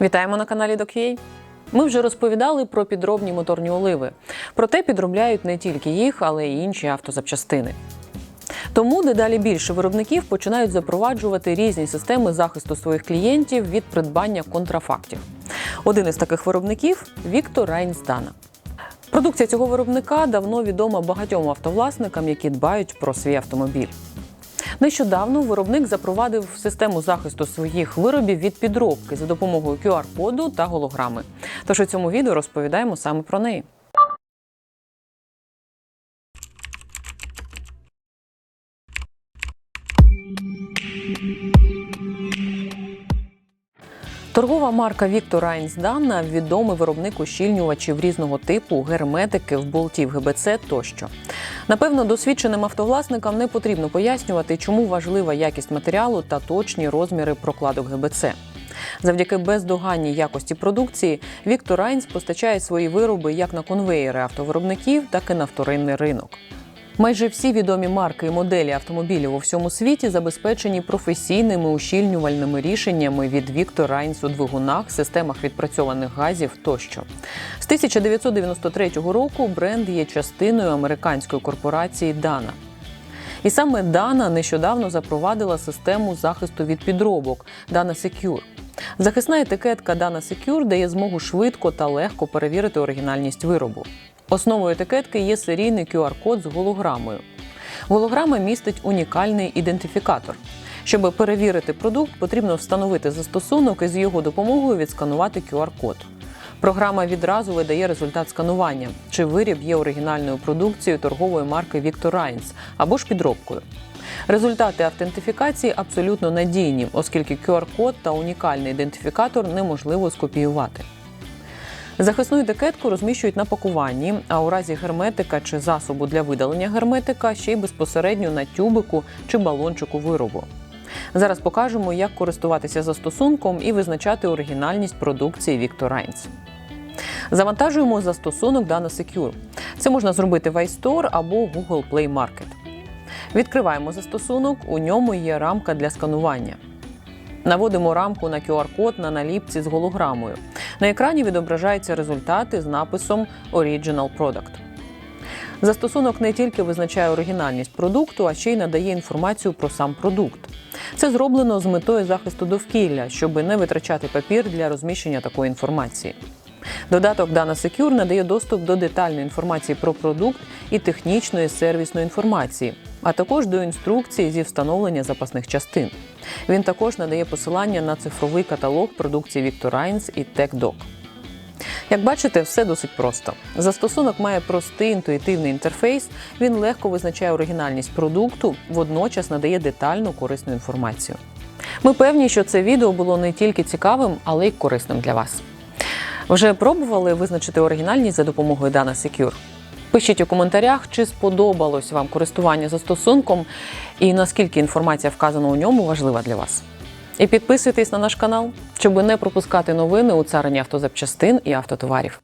Вітаємо на каналі DocUA. Ми вже розповідали про підробні моторні оливи. Проте підробляють не тільки їх, але й інші автозапчастини. Тому дедалі більше виробників починають запроваджувати різні системи захисту своїх клієнтів від придбання контрафактів. Один із таких виробників Віктор Райнсдана. Продукція цього виробника давно відома багатьом автовласникам, які дбають про свій автомобіль. Нещодавно виробник запровадив систему захисту своїх виробів від підробки за допомогою QR-коду та голограми. Тож у цьому відео розповідаємо саме про неї. Торгова марка Віктор Айнс відомий виробник ущільнювачів різного типу, герметиків, болтів ГБЦ тощо. Напевно, досвідченим автовласникам не потрібно пояснювати, чому важлива якість матеріалу та точні розміри прокладок ГБЦ. Завдяки бездоганній якості продукції Віктор Айнс постачає свої вироби як на конвеєри автовиробників, так і на вторинний ринок. Майже всі відомі марки і моделі автомобілів у всьому світі забезпечені професійними ущільнювальними рішеннями від Віктор Райнс у двигунах, системах відпрацьованих газів тощо. З 1993 року бренд є частиною американської корпорації Dana. І саме Dana нещодавно запровадила систему захисту від підробок Dana Secure. Захисна етикетка Dana Secure дає змогу швидко та легко перевірити оригінальність виробу. Основою етикетки є серійний QR-код з голограмою. Голограма містить унікальний ідентифікатор. Щоб перевірити продукт, потрібно встановити застосунок і з його допомогою відсканувати QR-код. Програма відразу видає результат сканування, чи виріб є оригінальною продукцією торгової марки Victor Rines або ж підробкою. Результати автентифікації абсолютно надійні, оскільки QR-код та унікальний ідентифікатор неможливо скопіювати. Захисну етикетку розміщують на пакуванні, а у разі герметика чи засобу для видалення герметика ще й безпосередньо на тюбику чи балончику виробу. Зараз покажемо, як користуватися застосунком і визначати оригінальність продукції Victor Rines. Завантажуємо застосунок Dana Secure. Це можна зробити в iStore або Google Play Market. Відкриваємо застосунок, у ньому є рамка для сканування. Наводимо рамку на QR-код на наліпці з голограмою. На екрані відображаються результати з написом Original Product. Застосунок не тільки визначає оригінальність продукту, а ще й надає інформацію про сам продукт. Це зроблено з метою захисту довкілля, щоб не витрачати папір для розміщення такої інформації. Додаток Dana Secure надає доступ до детальної інформації про продукт і технічної сервісної інформації, а також до інструкції зі встановлення запасних частин. Він також надає посилання на цифровий каталог продукції Victor Rines і TechDoc. Як бачите, все досить просто. Застосунок має простий інтуїтивний інтерфейс, він легко визначає оригінальність продукту, водночас надає детальну корисну інформацію. Ми певні, що це відео було не тільки цікавим, але й корисним для вас. Вже пробували визначити оригінальність за допомогою Dana Secure? Пишіть у коментарях, чи сподобалось вам користування застосунком і наскільки інформація вказана у ньому важлива для вас. І підписуйтесь на наш канал, щоб не пропускати новини у царині автозапчастин і автотоварів.